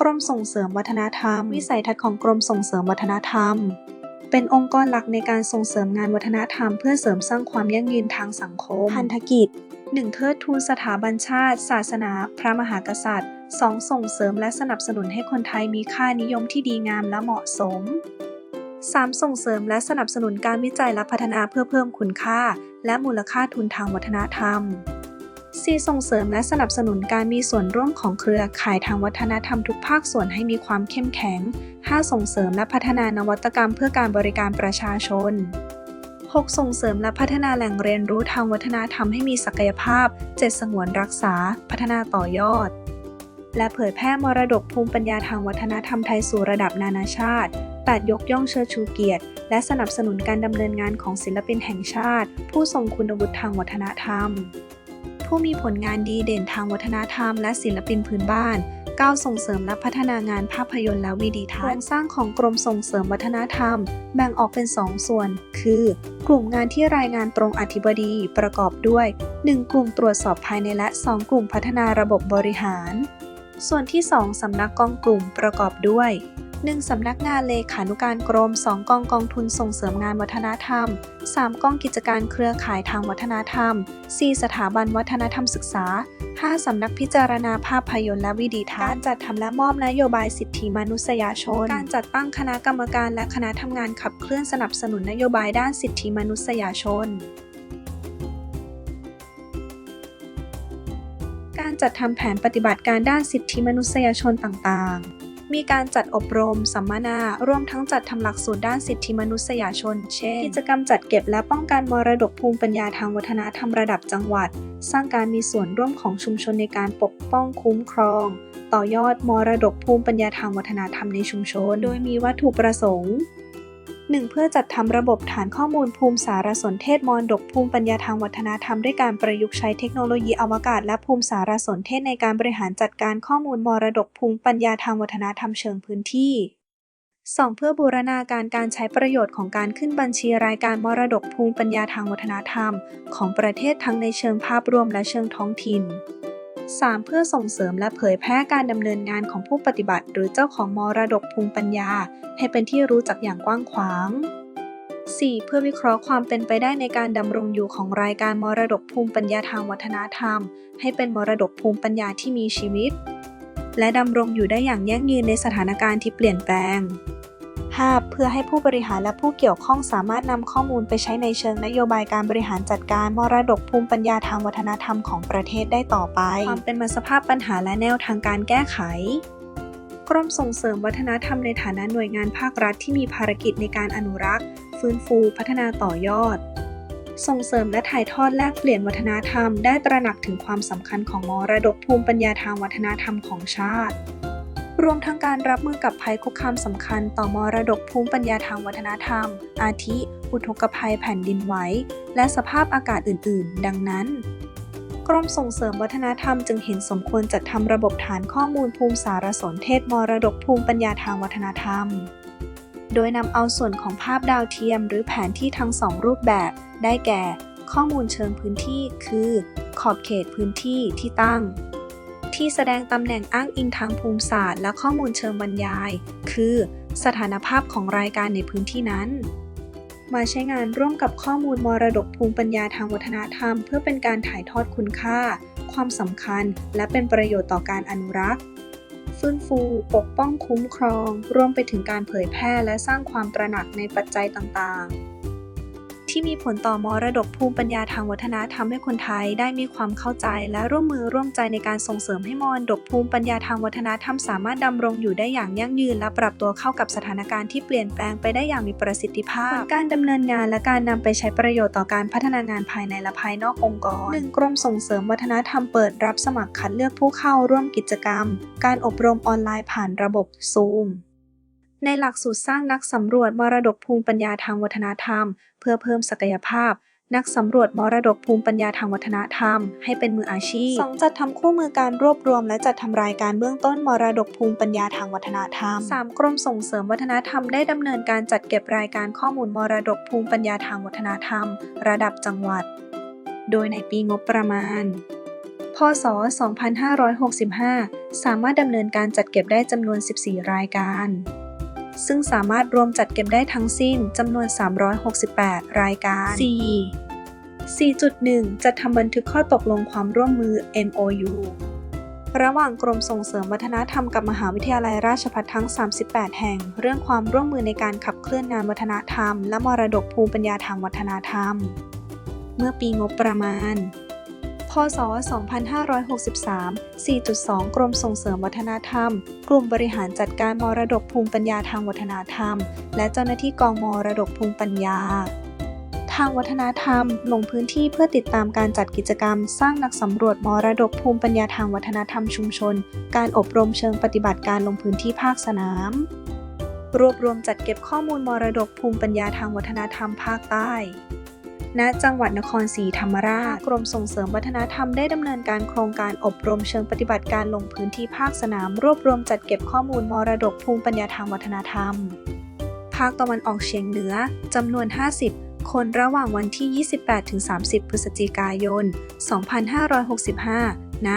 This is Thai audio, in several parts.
กรมส่งเสริมวัฒนธรรม วิสัยทัศน์ของกรมส่งเสริมวัฒนธรรม เป็นองค์กรหลักในการส่งเสริมงานวัฒนธรรม เพื่อเสริมสร้างความยั่งยืนทางสังคม พันธกิจ 1. เทิดทูนสถาบันชาติ ศาสนา พระมหากษัตริย์ 2. ส่งเสริมและสนับสนุนให้คนไทยมีค่านิยมที่ดีงามและเหมาะสม 3. ส่งเสริมและสนับสนุนการวิจัยและพัฒนาเพื่อเพิ่มคุณค่า และมูลค่าทุนทางวัฒนธรรม 4. ส่งเสริมและสนับสนุนการมีส่วนร่วมของเครือข่ายทางวัฒนธรรมทุกภาคส่วนให้มีความเข้มแข็ง 5. ส่งเสริมและพัฒนานวัตกรรมเพื่อการบริการประชาชน 6. ส่งเสริมและพัฒนาแหล่งเรียนรู้ทางวัฒนธรรมให้มีศักยภาพ 7. สงวนรักษา พัฒนาต่อยอด และเผยแพร่มรดกภูมิปัญญาทางวัฒนธรรมไทยสู่ระดับนานาชาติ 8. ยกย่องเชิดชูเกียรติ และสนับสนุนการดำเนินงานของศิลปินแห่งชาติ ผู้ทรงคุณวุฒิทางวัฒนธรรม ผู้มีผลงานดีเด่นทางวัฒนธรรมและศิลปินพื้นบ้าน 9. ส่งเสริมและพัฒนางานภาพยนตร์และวิดีทัศน์โครงสร้างของกรมส่งเสริมวัฒนธรรม แบ่งออกเป็น 2 ส่วน คือ กลุ่มงานที่รายงานตรงอธิบดีประกอบด้วย 1. กลุ่มตรวจสอบภายในและ 2 กลุ่มพัฒนาระบบบริหาร ส่วนที่ 2สำนักกองกลุ่มประกอบด้วย 1. สำนักงานเลขานุการกรม 2. กองกองทุนส่งเสริมงานวัฒนธรรม 3. กองกิจการเครือข่ายทางวัฒนธรรม 4. สถาบันวัฒนธรรมศึกษา 5. สำนักพิจารณาภาพยนตร์และวิดีทัศน์การจัดทำและมอบนโยบายสิทธิมนุษยชน การจัดตั้งคณะกรรมการและคณะทำงานขับเคลื่อนสนับสนุนนโยบายด้านสิทธิมนุษยชนการจัดทำแผนปฏิบัติการด้านสิทธิมนุษยชนต่าง ๆ มีการจัดอบรม สัมมนา ร่วมทั้งจัดทำหลักสูตรด้านสิทธิมนุษยชน เช่น กิจกรรมจัดเก็บและป้องกันมรดกภูมิปัญญาทางวัฒนธรรมระดับจังหวัด สร้างการมีส่วนร่วมของชุมชนในการปกป้องคุ้มครอง ต่อยอดมรดกภูมิปัญญาทางวัฒนธรรมในชุมชน โดยมีวัตถุประสงค์ 1. เพื่อจัดทำระบบฐานข้อมูลภูมิสารสนเทศมรดกภูมิปัญญาทางวัฒนธรรมด้วยการประยุกต์ใช้เทคโนโลยีอวกาศและภูมิสารสนเทศในการบริหารจัดการข้อมูลมรดกภูมิปัญญาทางวัฒนธรรมเชิงพื้นที่ 2. เพื่อบูรณาการการใช้ประโยชน์ของการขึ้นบัญชีรายการมรดกภูมิปัญญาทางวัฒนธรรม ของประเทศทั้งในเชิงภาพรวมและเชิงท้องถิ่น 3. เพื่อส่งเสริมและเผยแพร่การดำเนินงานของผู้ปฏิบัติ หรือเจ้าของมรดกภูมิปัญญา ให้เป็นที่รู้จักอย่างกว้างขวาง 4. เพื่อวิเคราะห์ความเป็นไปได้ในการดำรงอยู่ของรายการมรดกภูมิปัญญาทางวัฒนธรรม ให้เป็นมรดกภูมิปัญญาที่มีชีวิต และดำรงอยู่ได้อย่างยั่งยืนในสถานการณ์ที่เปลี่ยนแปลง 5. เพื่อให้ผู้บริหารและผู้เกี่ยวข้องสามารถนำข้อมูลไปใช้ในเชิงนโยบายการบริหารจัดการมรดกภูมิปัญญาทางวัฒนธรรมของประเทศได้ต่อไป ความเป็นมาสภาพปัญหาและแนวทางการแก้ไขกรมส่งเสริมวัฒนธรรมในฐานะหน่วยงานภาครัฐที่มีภารกิจในการอนุรักษ์ ฟื้นฟูพัฒนาต่อยอด ส่งเสริมและถ่ายทอดแลกเปลี่ยนวัฒนธรรม ได้ตระหนักถึงความสำคัญของมรดกภูมิปัญญาทางวัฒนธรรมของชาติ รวมทั้งการรับมือกับภัยคุกคามสำคัญต่อมรดกภูมิปัญญาทางวัฒนธรรม อาทิ อุทกภัยแผ่นดินไหว และสภาพอากาศอื่น ๆ ดังนั้นกรมส่งเสริมวัฒนธรรมจึงเห็นสมควรจัดทำระบบฐานข้อมูลภูมิสารสนเทศมรดกภูมิปัญญาทางวัฒนธรรม โดยนำเอาส่วนของภาพดาวเทียมหรือแผนที่ทั้งสองรูปแบบ ได้แก่ ข้อมูลเชิงพื้นที่ คือ ขอบเขตพื้นที่ที่ตั้ง ที่แสดงตำแหน่งอ้างอิงทางภูมิศาสตร์ และข้อมูลเชิงบรรยาย คือ สถานภาพของรายการในพื้นที่นั้น มาใช้งานร่วมกับข้อมูลมรดกภูมิปัญญาทางวัฒนธรรม เพื่อเป็นการถ่ายทอดคุณค่า ความสำคัญ และเป็นประโยชน์ต่อการอนุรักษ์ฟื้นฟู ปกป้องคุ้มครอง รวมไปถึงการเผยแพร่และสร้างความตระหนักในปัจจัยต่างๆ ที่มีผลต่อมรดกภูมิปัญญาทางวัฒนธรรมให้คนไทยได้มีความเข้าใจ และร่วมมือร่วมใจในการส่งเสริมให้มรดกภูมิปัญญาทางวัฒนธรรมสามารถดำรงอยู่ได้อย่างยั่งยืน และปรับตัวเข้ากับสถานการณ์ที่เปลี่ยนแปลงไปได้อย่างมีประสิทธิภาพ การดำเนินงานและการนำไปใช้ประโยชน์ต่อการพัฒนางานภายในและภายนอกองค์กร 1. กรมส่งเสริมวัฒนธรรมเปิดรับสมัครคัดเลือกผู้เข้าร่วมกิจกรรม การอบรมออนไลน์ผ่านระบบ Zoom ในหลักสูตรสร้างนักสำรวจมรดกภูมิปัญญาทางวัฒนธรรม เพื่อเพิ่มศักยภาพ นักสำรวจมรดกภูมิปัญญาทางวัฒนธรรม ให้เป็นมืออาชีพ 2. จัดทำคู่มือการรวบรวม และจัดทำรายการเบื้องต้นมรดกภูมิปัญญาทางวัฒนธรรม 3. กรมส่งเสริมวัฒนธรรมได้ดำเนินการจัดเก็บรายการข้อมูลมรดกภูมิปัญญาทางวัฒนธรรม ระดับจังหวัด โดยในปีงบประมาณพพศ2565 สามารถดำเนินการจัดเก็บได้จำนวน 14 รายการ ซึ่งสามารถรวมจัดเก็บได้ทั้งสิ้นจำนวน 368 รายการ 4 4.1จัดทำบันทึกข้อตกลงความร่วมมือ MOU ระหว่างกรมส่งเสริมวัฒนธรรมกับมหาวิทยาลัยราชภัฏทั้ง 38 แห่ง เรื่องความร่วมมือในการขับเคลื่อนงานวัฒนธรรม และมรดกภูมิปัญญาทางวัฒนธรรม เมื่อปีงบประมาณพ ศ 2563 4.2 กรมส่งเสริมวัฒนธรรม กลุ่มบริหารจัดการมรดกภูมิปัญญาทางวัฒนธรรม และเจ้าหน้าที่กองมรดกภูมิปัญญา ทางวัฒนธรรม ลงพื้นที่เพื่อติดตามการจัดกิจกรรม สร้างนักสำรวจมรดกภูมิปัญญาทางวัฒนธรรมชุมชน การอบรมเชิงปฏิบัติการลงพื้นที่ภาคสนาม รวบรวมจัดเก็บข้อมูลมรดกภูมิปัญญาทางวัฒนธรรมภาคใต้ ณจังหวัดนครศรีธรรมราช กรมส่งเสริมวัฒนธรรมได้ดำเนินการโครงการอบรมเชิงปฏิบัติการลงพื้นที่ภาคสนาม รวบรวมจัดเก็บข้อมูลมรดกภูมิปัญญาทางวัฒนธรรม ภาคตะวันออกเฉียงเหนือจำนวน 50 คนระหว่างวันที่ 28-30 พฤศจิกายน 2565 ณ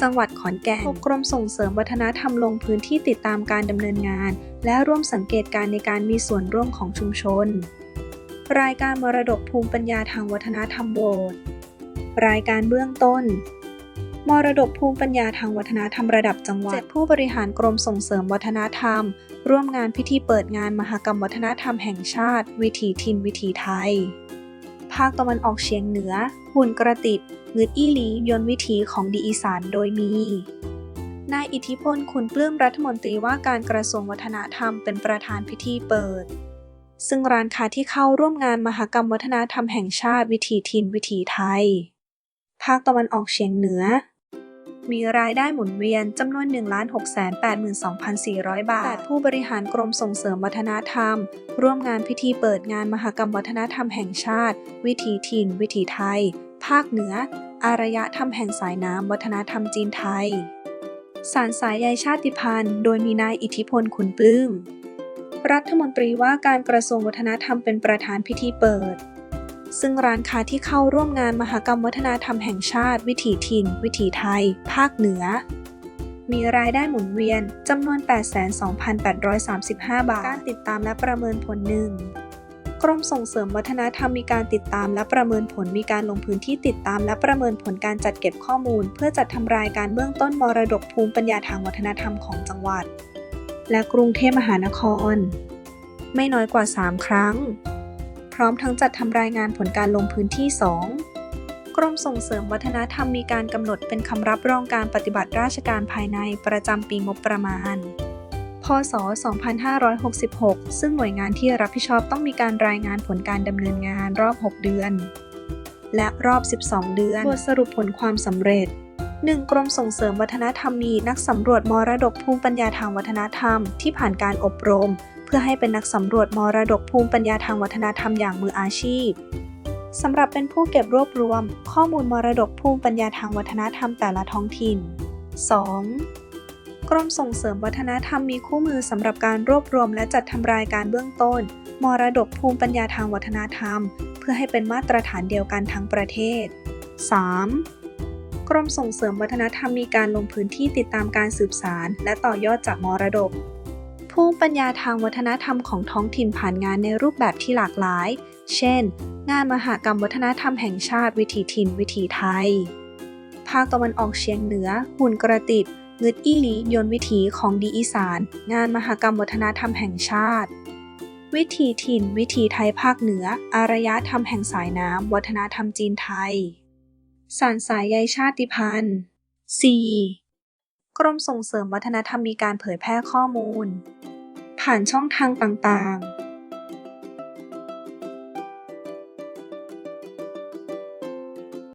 จังหวัดขอนแก่นกรมส่งเสริมวัฒนธรรมลงพื้นที่ติดตามการดำเนินงาน และร่วมสังเกตการณ์ในการมีส่วนร่วมของชุมชน รายการมรดกภูมิปัญญาทางวัฒนธรรมโบสถ์รายการเบื้องต้น มรดกภูมิปัญญาทางวัฒนธรรมระดับจังหวัดผู้บริหารกรมส่งเสริมวัฒนธรรม ร่วมงานพิธีเปิดงานมหกรรมวัฒนธรรมแห่งชาติ วิถีถิ่นวิถีไทย ภาคตะวันออกเฉียงเหนือ หุ่นกระติดงึดอี้ลียนวิถีของดีอีสานโดยมีนายอิทธิพลคุณปลื้มรัฐมนตรีว่าการกระทรวงวัฒนธรรมเป็นประธานพิธีเปิด ซึ่งร้านค้าที่เข้าร่วมงานมหกรรมวัฒนธรรมแห่งชาติวิถีถิ่นวิถีไทย ภาคตะวันออกเฉียงเหนือ มีรายได้หมุนเวียนจำนวน 1,682,400 บาท ผู้บริหารกรมส่งเสริมวัฒนธรรม ร่วมงานพิธีเปิดงานมหกรรมวัฒนธรรมแห่งชาติ วิถีถิ่น วิถีไทย ภาคเหนือ อารยธรรมแห่งสายน้ำวัฒนธรรมจีนไทยสารสายใยชาติพันธุ์ โดยมีนายอิทธิพลขุนปลื้ม รัฐมนตรีว่าการกระทรวงวัฒนธรรมเป็นประธานพิธีเปิด ซึ่งร้านค้าที่เข้าร่วมงานมหกรรมวัฒนธรรมแห่งชาติ วิถีถิ่น วิถีไทย ภาคเหนือ มีรายได้หมุนเวียนจำนวน 82,835 บาท การติดตามและประเมินผลหนึ่งกรมส่งเสริมวัฒนธรรมมีการติดตามและประเมินผลมีการลงพื้นที่ติดตามและประเมินผลการจัดเก็บข้อมูล เพื่อจัดทำรายการเบื้องต้นมรดกภูมิปัญญาทางวัฒนธรรมของจังหวัด และกรุงเทพมหานคร ไม่น้อยกว่า 3 ครั้ง พร้อมทั้งจัดทำรายงานผลการลงพื้นที่ 2 กรมส่งเสริมวัฒนธรรมมีการกำหนดเป็นคำรับรองการปฏิบัติราชการภายในประจำปีงบประมาณ พศ 2566 ซึ่งหน่วยงานที่รับผิดชอบต้องมีการรายงานผลการดำเนินงานรอบ 6 เดือน และรอบ 12 เดือนบทสรุปผลความสำเร็จ 1. กรมส่งเสริมวัฒนธรรมมีนักสำรวจมรดกภูมิปัญญาทางวัฒนธรรม ที่ผ่านการอบรม เพื่อให้เป็นนักสำรวจมรดกภูมิปัญญาทางวัฒนธรรมอย่างมืออาชีพสำหรับเป็นผู้เก็บรวบรวม ข้อมูลมรดกภูมิปัญญาทางวัฒนธรรมแต่ละท้องถิ่น 2. กรมส่งเสริมวัฒนธรรมมีคู่มือสำหรับการรวบรวมและจัดทำรายการเบื้องต้น มรดกภูมิปัญญาทางวัฒนธรรม เพื่อให้เป็นมาตรฐานเดียวกันทั้งประเทศ 3. กรมส่งเสริมวัฒนธรรมมีการลงพื้นที่ติดตามการสืบสาร และต่อยอดจากมรดกภูมิปัญญาทางวัฒนธรรมของท้องถิ่นผ่านงานในรูปแบบที่หลากหลาย เช่น งานมหกรรมวัฒนธรรมแห่งชาติวิถีถิ่นวิถีไทย ภาคตะวันออกเฉียงเหนือ หุ่นกระติดงึดอี้หลียนวิถีของดีอีสาน งานมหกรรมวัฒนธรรมแห่งชาติ วิถีถิ่น วิถีไทยภาคเหนือ อารยธรรมแห่งสายน้ำ วัฒนธรรมจีนไทย สารสายใยชาติพันธุ์ 4. กรมส่งเสริมวัฒนธรรมมีการเผยแพร่ข้อมูล ผ่านช่องทางต่างๆ